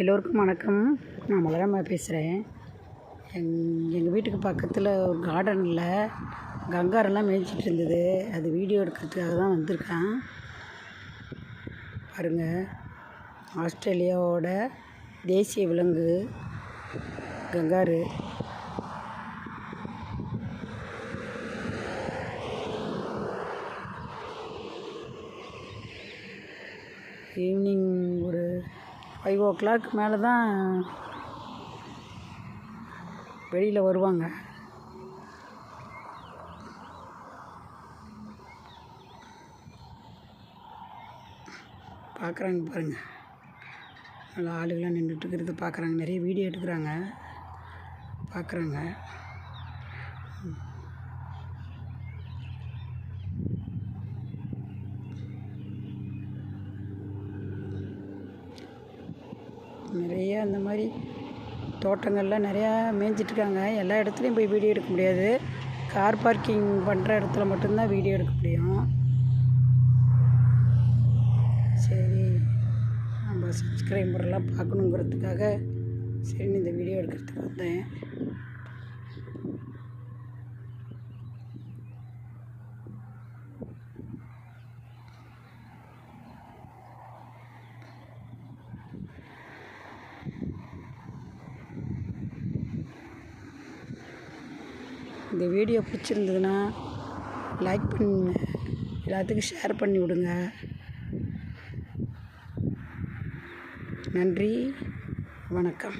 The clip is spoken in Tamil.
எல்லோருக்கும் வணக்கம். நான் மலரம்மா பேசுகிறேன் எங் எங்கள் வீட்டுக்கு பக்கத்தில் ஒரு கார்டனில் கங்காரெல்லாம் மேய்ச்சிட்டு இருந்தது. அது வீடியோ எடுக்கிறதுக்காக தான் வந்திருக்கேன். பாருங்கள் ஆஸ்திரேலியாவோட தேசிய விலங்கு kangaroo. Evening five o'clock மேலே தான் வெளியில் வருவாங்க. பார்க்குறாங்க பாருங்கள் நல்லா ஆளுகளாக நின்றுட்டு இருக்கிறத பார்க்குறாங்க நிறைய வீடியோ எடுக்கிறாங்க. பார்க்குறாங்க நிறைய அந்த மாதிரி தோட்டங்கள்லாம் நிறையா மேய்ஞ்சிட்ருக்காங்க. எல்லா இடத்துலையும் போய் வீடியோ எடுக்க முடியாது. கார் பார்க்கிங் பண்ணுற இடத்துல மட்டும்தான் வீடியோ எடுக்க முடியும். சரி நம்ம சப்ஸ்கிரைபர்லாம் பார்க்கணுங்கிறதுக்காக சரின்னு இந்த வீடியோ எடுக்கிறதுக்கு வந்தேன். இந்த வீடியோ பிடிச்சிருந்ததுன்னா லைக் பண்ணுங்க. எல்லாத்துக்கும் ஷேர் பண்ணி விடுங்க. நன்றி. வணக்கம்.